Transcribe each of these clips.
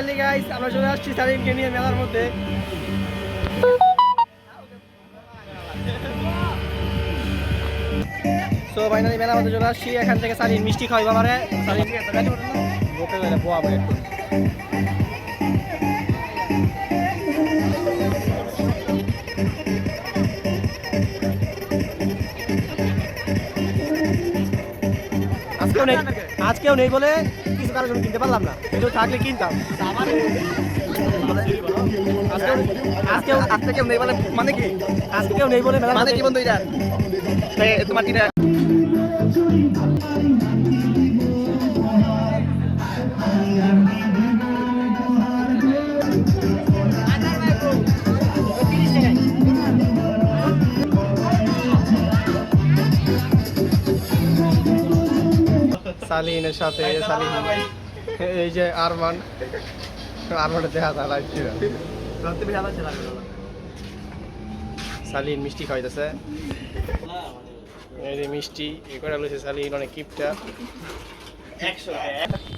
Finally guys আমরা চলে আসছি নিয়ে মেলার মধ্যে। সো ফাইনালি মেলার মধ্যে চলে আসছি। এখান থেকে সারিন মিষ্টি খাওয়াই বাবারে। সারিন বুকে গেলে পোয়াবো একটু আজকেও নেই আজকেও নেই বলে কিছু কারণে কিনতে পারলাম না। কিন্তু থাকলে কিনতাম। আজকেও আজকেও আজকে কেউ নেই বলে মানে কি? আজকে কেউ নেই বলে মানে কি বন্ধু এটা? তোমার কিনা সালিনের সাথে সালিন এই যে আরমান। আরমানের দেখা যায় লাইভ ছিল। সালিন মিষ্টি খাইতেছে এই যে মিষ্টি এ করে লইছে সালিন? অনেক কিপটা।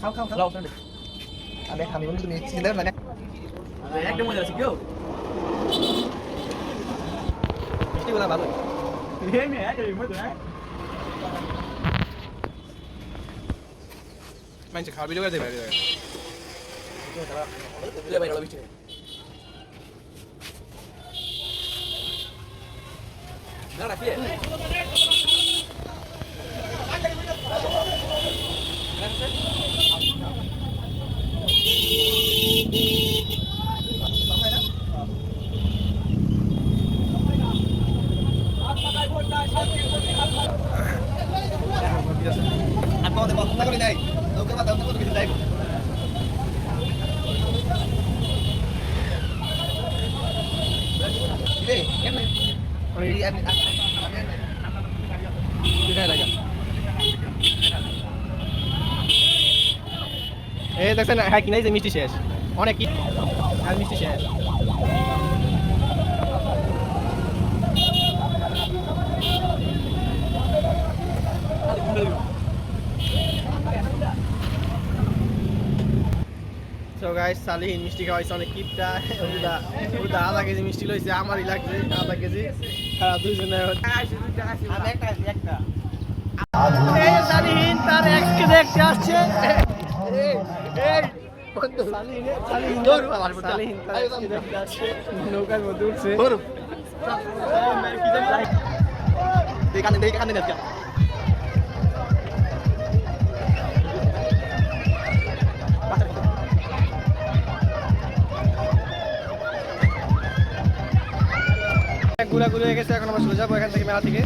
খাও খাও খাও। আমি খামি বলে তুমি চিন্তা না একদম মজা আছে কেউ? মিষ্টিগুলো ভালো। এমনি একদম মজা না মানে খাওয়া ভিডিও করে দেবে না না কে এই দেখছেন হ্যাঁ কিনাই যে মিষ্টি শেষ। অনেক আর মিষ্টি শেষ। তো গাইস সালিহীন মিষ্টি খাওয়াইছে অনেক কিপটা উদা উদা আধা কেজি মিষ্টি লইছে আমারই লাগছে আধা কেজি। সালিহীন তার আসছে। সালিহীন তার ex-কে দেখতে আসছে। নৌকার মধ্যে উঠছে। ঘুরাঘুরি হয়ে গেছে এখন আমরা সোজা যাব এখান থেকে মেলা থেকে।